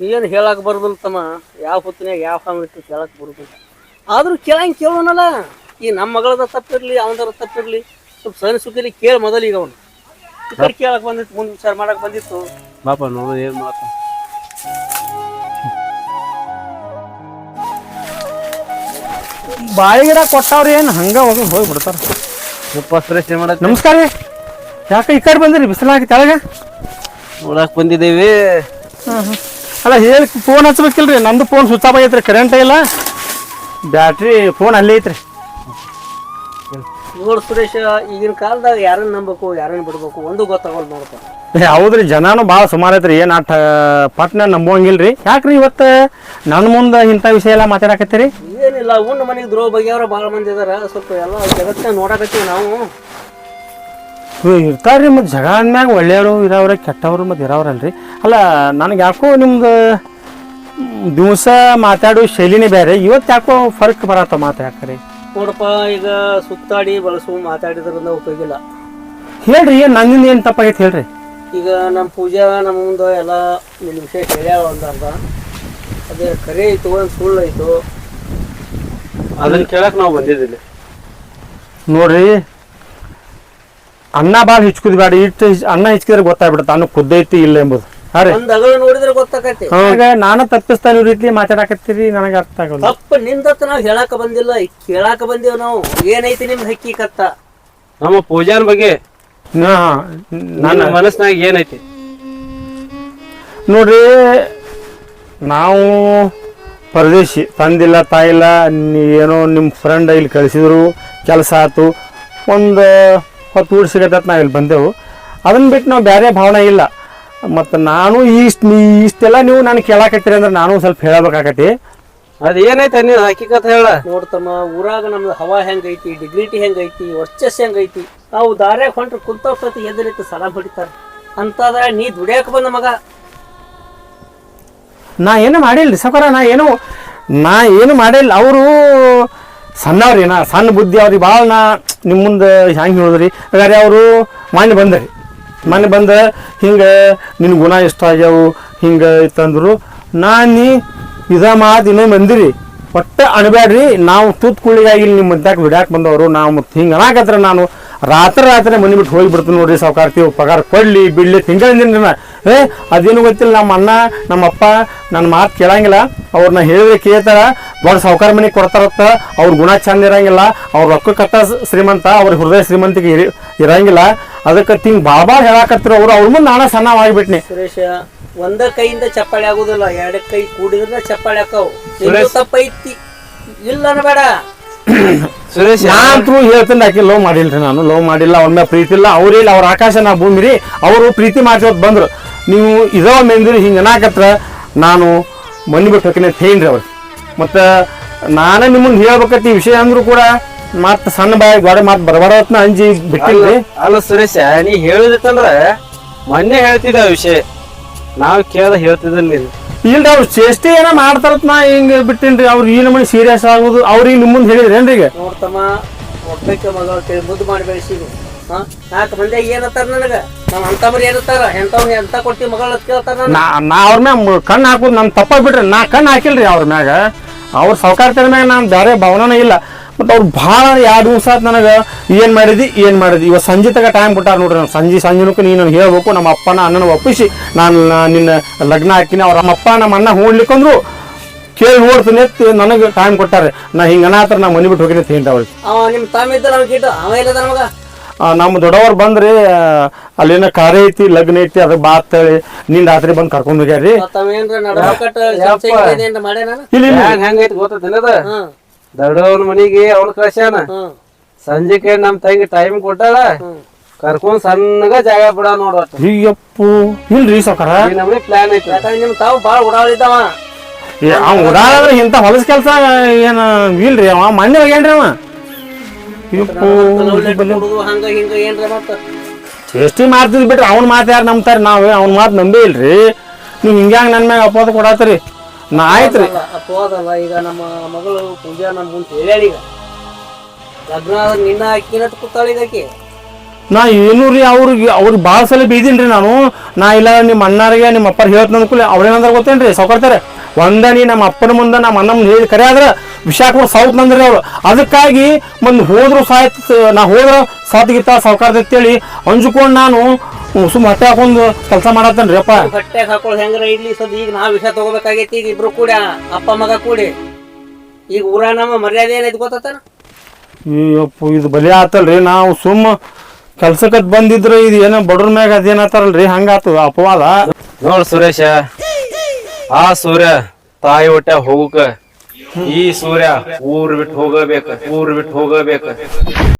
ಏನು ಹೇಳಕ್ ಬರೋದಿಲ್ಲ ತಮ್ಮ. ಯಾವ ಹೊತ್ತಿನಾಗ ಯಾವ ಫ್ಯಾಮಿಲಿ ಕೇಳಕ್ ಬರೋದಿಲ್ಲ. ಆದ್ರೂ ಕೇಳಂಗ್ ಕೇಳೋನಲ್ಲ ಈ ನಮ್ಮ ಮಗಳದ ತಪ್ಪಿರ್ಲಿ, ಅವನದರ ತಪ್ಪಿರ್ಲಿ. ಸ್ವಲ್ಪ ಸಣ್ಣ ಸುದ್ದಿಲಿ ಕೇಳಿ ಮೊದಲು ಈಗ ಅವನು. ಕಡೆ ಕೇಳಕ್ ಬಂದಿತ್ತು ಮುಂದೆ ವಿಚಾರ ಮಾಡಕ್ ಬಂದಿತ್ತು. ಬಾಪ ನೋಡು ಏನು ಮಾಡತ್ತ ಬಾಯಿಗಿಡ ಕೊಟ್ಟವ್ರಿ ಏನು ಹಂಗ ಹೋಗಿ ಹೋಗಿ ಬಿಡ್ತಾರ ಯಪ್ಪ ಸುರೇಶ್ ಏನು ನಮಸ್ಕಾರ ರೀ. ಯಾಕೆ ಈ ಕಡೆ ಬಂದಿರಿ? ಬಿಸಿಲಾಗಿ ಕೆಳಗೆ? ನೋಡಕ್ ಬಂದಿದ್ದೇವೆ. ಅಲ್ಲ ಹೇಳಿ ಫೋನ್ ಹಚ್ಬೇಕಿಲ್ರಿ? ನಂದು ಫೋನ್ ಸ್ವಿಚ್ ಆಫ್ ಆಗೈತ್ರಿ ಕರೆಂಟ್ ಇಲ್ಲ. ಬ್ಯಾಟ್ರಿ ಫೋನ್ ಅಲ್ಲೇ ಐತ್ರಿ. ನೋಡು ಸುರೇಶ ಈಗಿನ ಕಾಲದಾಗ ಯಾರನ್ನ ನಂಬಬೇಕು ಯಾರನ್ನ ಬಿಡ್ಬೇಕು ಒಂದು ಗೊತ್ತಾಗಲ್ಲ ನೋಡಪ್ಪ ಏ ಹೌದ್ರಿ ಜನಾನು ಭಾಳ ಸುಮಾರು ಐತ್ರಿ ಏನ್ ಆಟ ಪಟ್ನ ನಂಬೋಂಗಿಲ್ರಿ ಯಾಕ್ರಿ ಇವತ್ತು ನನ್ನ ಮುಂದೆ ಇಂಥ ವಿಷಯ ಎಲ್ಲ ಮಾತಾಡಕತ್ತೀರಿ? ಏನಿಲ್ಲ ಉಣ್ಣ ಮನೆಗೆ ದ್ರೋಹ ಬಗೆಯವ್ರ ಭಾಳ ಮಂದಿ ಇದಾರ ಸ್ವಲ್ಪ ಎಲ್ಲ ಜಗತ್ತಿನ ನೋಡಕತ್ತೀವಿ ನಾವು. ಇವ್ ಇರ್ತಾರ್ರಿ ಮತ್ತು ಜಗ ಅಂದ್ಮ್ಯಾಗ ಒಳ್ಳೆಯವರು ಇರೋವ್ರೆ ಕೆಟ್ಟವರು ಮತ್ತು ಇರೋವ್ರಲ್ರಿ. ಅಲ್ಲ ನನಗೆ ಯಾಕೋ ನಿಮ್ದು ದಿವಸ ಮಾತಾಡೋ ಶೈಲಿನೇ ಬೇರೆ ಇವತ್ತು ಯಾಕೋ ಫರ್ಕ್ ಬರತ್ತ ಮಾತು ಯಾಕರೆ? ನೋಡಪ್ಪ ಈಗ ಸುತ್ತಾಡಿ ಬಳಸು ಮಾತಾಡಿದ್ರಿಂದ ಉಪಯೋಗ ಇಲ್ಲ ಹೇಳ್ರಿ ಏನು ನನ್ನಿಂದ ಏನು ತಪ್ಪಾಗೈತೆ ಹೇಳ್ರಿ. ಈಗ ನಮ್ಮ ಪೂಜಾ ನಮ್ಮ ಮುಂದೆ ಎಲ್ಲ ನಿನ್ನ ವಿಶೇಷ ಹೇಳ್ಯಾವ ಒಂದು ಅರ್ಧ. ಅದೇ ಕರೆ ಐತು ಒಂದು ಸುಳ್ಳು ಐತು ಅದನ್ನ ಕೇಳಕ್ ನಾವು ಬಂದಿದ್ದಿಲ್ಲ. ನೋಡ್ರಿ ಅನ್ನ ಭಾಳ ಹಿಚ್ಕುದ್ ಬೇಡ ಇಟ್ಟು ಹಿಚ್- ಅನ್ನ ಹಿಚ್ಕಿದ್ರೆ ಗೊತ್ತಾಗ್ಬಿಡುತ್ತೆ ಅನ್ನ ಕುದ್ದೈತಿ ಇಲ್ಲ ಎಂಬುದು. ಒಂದ್ ನೋಡಿದ್ರೆ ಗೊತ್ತಾಕತಿ. ಈಗ ನಾನು ತಪ್ಪಿಸ್ತಾ ನೀವು ರೀತಿ ಮಾತಾಡಕತ್ತೀರಿ ನನಗೆ ಅರ್ಥ ಆಗಲ್ಲ. ತಪ್ಪ ನಿಂದತ್ತ ನಾವು ಹೇಳಾಕ ಬಂದಿಲ್ಲ. ಕೇಳಾಕ ಬಂದೇವ್ ನಾವು. ಏನೈತಿ ನಿಮ್ ಹಕ್ಕಿ ಕತ್ತ? ನಮ್ಮ ಪೂಜಾನ್ ಬಗ್ಗೆ ನನ್ನ ಮನಸ್ನಾಗ ಏನೈತಿ? ನೋಡ್ರಿ ನಾವು ಪರದೇಶಿ ತಂದಿಲ್ಲ ತಾಯಿಲ್ಲ ನೀ- ಏನೋ ನಿಮ್ಮ ಫ್ರೆಂಡ್ ಇಲ್ಲಿ ಕಳಿಸಿದ್ರು ಕೆಲಸ ಆಯ್ತು ಒಂದು ಹೊತ್ತು ಊಟ ಸಿಗತ್ತೆ ನಾವು ಇಲ್ಲಿ ಬಂದೆವು. ಅದನ್ನ ಬಿಟ್ಟು ನಾವು ಬೇರೆ ಭಾವನೆ ಇಲ್ಲ. ಮತ್ತು ನಾನು ಇಷ್ಟು ನೀ ಇಷ್ಟೆಲ್ಲ ನೀವು ನಾನು ಕೇಳಾಕತ್ತೀರಿ ಅಂದ್ರೆ ನಾನು ಸ್ವಲ್ಪ ಹೇಳಬೇಕಾಕತಿ ಅದ್ ನೀವು ನೀನ್? ಹಕ್ಕಿಕತ್ ಹೇಳ. ನೋಡ್ತಮ್ಮ ಊರಾಗ ನಮ್ದು ಹವಾ ಹೆಂಗೈತಿ ಡಿಗ್ರಿಟಿ ಹೆಂಗೈತಿ ವರ್ಚಸ್ ಹೆಂಗೈತಿ ನಾವು ದಾರ್ಯಾಗ ಹೊಂಟ್ರೆ ಕುಂತೋಗ್ತತಿ ಎದುರಿತ್ತು ಸಲಾಮ್ ಹೊಡಿತಾರ. ಅಂತದ ನೀ ದುಡಿಯಾಕ ಬಂದ ಮಗ. ನಾ ಏನು ಮಾಡಿಲ್ಲ ಸಕರ ನಾ ಏನು ನಾ ಏನು ಮಾಡಿಲ್ಲ ಅವರು ಸಣ್ಣವ್ರಿ ನಾ ಸಣ್ಣ ಬುದ್ಧಿ ಅವ್ರಿಗೆ ಭಾಳ ನಾ ನಿಮ್ಮ ಮುಂದೆ ಹೆಂಗೆ ಹೇಳಿದ್ರಿ? ಹಾಗಾದ್ರೆ ಅವರು ಮಾಡಿ ಬಂದ್ರಿ. ಮೊನ್ನೆ ಬಂದ ಹಿಂಗೆ ನಿನ್ನ ಗುಣ ಇಷ್ಟ ಆಗ್ಯಾವು, ಹಿಂಗೆ ಇತ್ತಂದ್ರು ನಾನು ಇದ ಮಾತು ಇನ್ನೇ ಬಂದಿರಿ ಒಟ್ಟ ಅಣಬೇಡ್ರಿ ನಾವು ತೂತ್ ಕುಳಿಗಾಗಿ ನಿಮ್ಮ ಮದ್ಯಾಕ ಬಿಡಾಕ್ ಬಂದವರು, ನಾವು ಮತ್ತೆ ಹಿಂಗೆ ಅನ್ನಾಕತ್ರ ನಾನು ರಾತ್ರಿ ರಾತ್ರಿ ಮನೆ ಬಿಟ್ಟು ಹೋಗಿಬಿಡ್ತೀನಿ ನೋಡ್ರಿ ಸಾವುಕಾರ್ತಿ ಪಗಾರ ಕೊಡ್ಲಿ, ಬಿಡ್ಲಿ ತಿಂಗಳಿಂದ ನಾ ಏ, ಅದೇನು ಗೊತ್ತಿಲ್ಲ, ನಮ್ಮ ಅಣ್ಣ, ನಮ್ಮ ಅಪ್ಪ ನನ್ನ ಮಾತು ಕೇಳಂಗಿಲ್ಲ. ಅವ್ರನ್ನ ಹೇಳಿದ್ರೆ ಕೇಳ್ತಾರ, ದೊಡ್ಡ ಸಾವುಕಾರ ಮನೆಗೆ ಕೊಡ್ತಾರತ್ತ, ಅವ್ರ ಗುಣ ಚಂದ ಇರಂಗಿಲ್ಲ, ಅವ್ರ ರೊಕ್ಕ ಕಟ್ಟ ಶ್ರೀಮಂತ, ಅವ್ರ ಹೃದಯ ಶ್ರೀಮಂತಿಗೆ ಇರಿ- ಇರಂಗಿಲ್ಲ. ಅದಕ್ಕೆ ತಿಂಗ್ ಭಾಳ ಭಾಳ ಹೇಳಾಕತ್ತಿರ ಅವ್ರು ಅವ್ರ ಮುಂದೆ ನಾನು ಸಣ್ಣವಾಗಿಬಿಟ್ನಿ. ಸುರೇಶ ಒಂದ ಕೈಯಿಂದ ಚಪ್ಪಾಳೆ ಆಗುದಿಲ್ಲ ಎರಡ ಕೈ ಕೂಡಿದ್ರೆ ಚಪ್ಪಾಳೆ ಆಕಾವು ನಿಂದು ತಪ್ಪೈತಿ ಇಲ್ಲ ಅನ್ಬೇಡ *coughs* ಸುರೇಶ್ ನಾನಂತೂ ಹೇಳ್ತೀನಿ ಆಕಿ ಲವ್ ಮಾಡಿಲ್ರಿ ನಾನು. ಲವ್ ಮಾಡಿಲ್ಲ ಅವ್ರ ಮೇಲೆ ಪ್ರೀತಿ ಇಲ್ಲ. ಅವ್ರಿಲ್ಲ ಅವ್ರ ಆಕಾಶ ನಾ ಭೂಮಿ ರೀ ಅವರು ಪ್ರೀತಿ ಮಾಡ್ಸೋದು ಬಂದ್ರು. ನೀವು ಇದೋ ಮೆಂದಿರಿ ಹಿಂಗೆ ಅನ್ನಾಕತ್ರ ನಾನು ಮನೆ ಬಿಟ್ಟು ಹೋಗ್ತೀನಿ ಅಂತ ಹೇಳ್ರಿ ಅವ್ರು. ಮತ್ತು ನಾನೇ ನಿಮ್ಮನ್ನ ಹೇಳ್ಬೇಕತ್ತಿ ಈ ವಿಷಯ ಅಂದರೂ ಕೂಡ ಮತ್ತೆ ಸಣ್ಣ ಬಾಯಿ ಗೋಡೆ ಮತ್ ಬರಬಾರತ್ನ ಅಂಜಿ ಬಿಟ್ಟಿಲ್ರಿ ಅಲ್ಲ ಸುರೇಶ ನೀ ಹೇಳುದಿತ್ತಂದ್ರ ಮೊನ್ನೆ ಹೇಳ್ತಿದ್ದ ವಿಷಯ. ನಾವ್ ಕೇಳ್ದ ಹೇಳ್ತಿದ್ದಿಲ್ಲ ನೀನು. ಇಲ್ರಿ ಅವ್ರು ಚೇಷ್ಟೆ ಏನೋ ಮಾಡ್ತಾರತ್ ನಾ ಹಿಂಗೆ ಬಿಟ್ಟಿನ್ರಿ ಅವ್ರ ಈ ನಮಗೆ ಸೀರಿಯಸ್ ಆಗೋದು ಅವ್ರಿಗೆ ನಿಮ್ಮ ಮುಂದೆ ಹೇಳಿದ್ರೇನ್ರಿ ಈಗ? ನೋಡ್ತಮ್ಮ ಒಬ್ಬಕ್ಕೆ ಮಗಳು ತಿಳಿ ಮುದ್ದು ಮಾಡಿ ಬೆಳೆಸಿದ್ರು ಹಾ ನಾಲ್ಕು ಮಂದಿ ಏನತ್ತಾರ ನನಗ? ನಮ್ಮ ಅಂತಮ್ರು ಏನತ್ತಾರ? ಎಂತವ್ನ ಎಂತ ಕೊಡ್ತೀವಿ ಮಗಳ ಕೇಳ್ತಾರ ನಾ ನಾ ಅವ್ರ ಮ್ಯಾಗ ಕಣ್ಣು ಹಾಕುದು ನನ್ ತಪ್ಪ ಬಿಟ್ರಿ ನಾ ಕಣ್ಣು ಹಾಕಿಲ್ರಿ ಅವ್ರ ಮ್ಯಾಗ. ಅವ್ರ ಸೌಕಾರ್ತರ ಮ್ಯಾಗ ನಾನು ಬೇರೆ ಭಾವನೆ ಇಲ್ಲ. ಮತ್ತು ಅವ್ರು ಭಾಳ ಎರಡು ದಿವಸ ಆತ್ ನನಗೆ ಏನು ಮಾಡಿದಿ ಏನು ಮಾಡಿದಿ. ಇವತ್ತು ಸಂಜೆ ತಗ ಟೈಮ್ ಕೊಟ್ಟಾರ ನೋಡ್ರಿ ನಾನು ಸಂಜೆ ಸಂಜೆನಕ್ಕೂ ನೀನು ಹೇಳ್ಬೇಕು ನಮ್ಮ ಅಪ್ಪನ ಅಣ್ಣನ ಒಪ್ಪಿಸಿ. ನಾನು ನಿನ್ನ ಲಗ್ನ ಹಾಕಿನಿ ಅವ್ರ ನಮ್ಮ ಅಪ್ಪ ನಮ್ಮ ಅಣ್ಣ ಹೋಗ್ಲಿಕ್ಕಂದ್ರು ಕೇಳಿ ನೋಡ್ತೀನಿ ಅಂತ ನನಗೆ ಟೈಮ್ ಕೊಟ್ಟಾರೆ. ನಾ ಹಿಂಗೆ ಅನಾತ್ರ ನಾ ಮನೆ ಬಿಟ್ಟು ಹೋಗಿನಿ ಅಂತ ಅವ್ರಿಗೆ ಅವ ನಿಮ್ ತಮ್ಮ ಇದ್ದ ನಾವು ಗಿಟ್ಟು ಅವ ಇಲ್ಲದ ನಮಗ ನಮ್ಮ ದೊಡ್ಡವ್ರು ಬಂದ್ರಿ ಅಲ್ಲಿನ ಅಲ್ಲೇನ ಕಾರ್ಯ ಐತಿ ಲಗ್ನ ಐತಿ ಅದ್ರ ಬಾತ್ ಹೇಳಿ ನೀನ್ ರಾತ್ರಿ ಬಂದು ಕರ್ಕೊಂಡ್ ಹೋಗ್ಯಾರಿ. ನಾನು ದೊಡ್ಡವನ ಮನಿಗೆ ಅವ್ನ ಕಳ್ಸ್ಯಾನ. ಸಂಜೆಕೆ ನಮ್ ತಂಗಿ ಟೈಮ್ ಕೊಟ್ಟಾಳ. ಕರ್ಕೊಂಡ್ ಸಣ್ಣಗ ಜಾಗ ಬಿಡ ಅಯ್ಯಪ್ಪು ಇಲ್ರಿ ಸಕರ ಈ ನಮ್ನಿ ಪ್ಲಾನ್ ಐತಿ. ಯಾಕಂದ್ರೆ ನಿಮ್ ತಾವು ಬಾಳ ಓಡಾಡಿದ್ದವ ಅವ್ ಉಡಾದ್ರೆ ಇಂತ ಹೊಲಸ ಕೆಲಸ ಏನ ಇಲ್ರಿ ಅವ? ಮಣ್ಣೆ ಹೋಗ್ಯಾನ್ರಿ ಅವ? ಚೇಷ್ಟಿ ಮಾಡ್ತಿದ್ ಬಿಟ್ರಿ ಅವ್ನ ಮಾತು ಯಾರು ನಂಬ್ತಾರ ನಾವು? ಅವ್ನ ಮಾತು ನಂಬೇ ಇಲ್ರಿ. ನೀವು ಹಿಂಗ್ಯಾಂಗ ನನ್ನ ಮ್ಯಾಗ ಅಪೋದ ಕೊಡಾತ್ರಿ ನಾ ಆಯ್ತ್ರಿ. ಅಪವಾದಲ್ಲ ಈಗ ನಮ್ಮ ಮಗಳು ಪೂಜಾ ನಮ್ಮ ಮುಂದೆ ಹೇಳ್ಯಾಳ ಈಗ. ಲಗ್ನ ನಿನ್ನ ಅಕ್ಕಿನಟ್ ಕೂತಾಳ ಈಗ ಆಕಿ ನಾ ಏನು ರೀ ಅವ್ರಿಗೆ ಅವ್ರಿಗೆ ಭಾಳ ಸಲ ಬೀದಿನ್ರಿ ನಾನು. ನಾ ಇಲ್ಲ ನಿಮ್ಮ ಅಣ್ಣಾರಿಗೆ ನಿಮ್ಮ ಅಪ್ಪರ್ ಹೇಳ್ತ ಅಂದ್ಕೂಲೆ ಅವ್ರೇನಂದ್ರೆ ಗೊತ್ತೇನ್ರಿ? ಸೌಕರ್ತಾರೆ ಒಂದ ನೀ ನಮ್ಮ ಅಪ್ಪನ ಮುಂದೆ ನಮ್ಮ ಅಣ್ಣ ಮುಂದೆ ಹೇಳಿ ಕರೆ ಆದ್ರೆ ವಿಶಾಖ ಸೌತ್ ನಂದ್ರಿ ಅವ್ರು. ಅದಕ್ಕಾಗಿ ಒಂದು ಹೋದ್ರು ಸಾಯ್ತು ನಾ ಹೋದ್ರ ಸಾತ್ಗಿತ್ತ ಸಾವುಕಾರ್ದ ಅಂತೇಳಿ ಅಂಜುಕೊಂಡು ನಾನು ಸುಮ್ಮ ಹೊಟ್ಟೆ ಹಾಕೊಂಡು ಕೆಲಸ ಮಾಡತ್ತನ್ರಿ ಅಪ್ಪ ಹೊಟ್ಟೆ ಹಾಕೊಳ್ಳೋದು ಹೆಂಗ್ರ ಇಡ್ಲಿ ಸದ್ ಈಗ ನಾವ್ ವಿಷ ತಗೋಬೇಕಾಗೈತಿ ಈಗ ಇಬ್ರು ಕೂಡ ಅಪ್ಪ ಮಗ ಕೂಡಿ. ಈಗ ಊರ ನಮ್ಮ ಮರ್ಯಾದೆ ಏನೈತಿ ಗೊತ್ತಾನ ಅಯ್ಯಪ್ಪ ಇದು ಬಲಿ ಆತಲ್ರಿ ನಾವು ಸುಮ್ಮ ಕೆಲ್ಸಕ್ಕ ಬಂದಿದ್ರು ಇದು ಏನೋ ಬಡವ್ರ ಮ್ಯಾಗ ಅದೇನತ್ತಾರಲ್ರಿ ಹಂಗಾತು ಅಪವಾದ. ನೋಡ್ ಸುರೇಶ ಆ ಸೂರ್ಯ ತಾಯಿ ಹೊಟ್ಟೆ ಹೋಗಕ ಈ ಸೂರ್ಯ ಊರ್ ಬಿಟ್ಟು ಹೋಗಬೇಕು ಊರ್ ಬಿಟ್ಟು ಹೋಗಬೇಕು.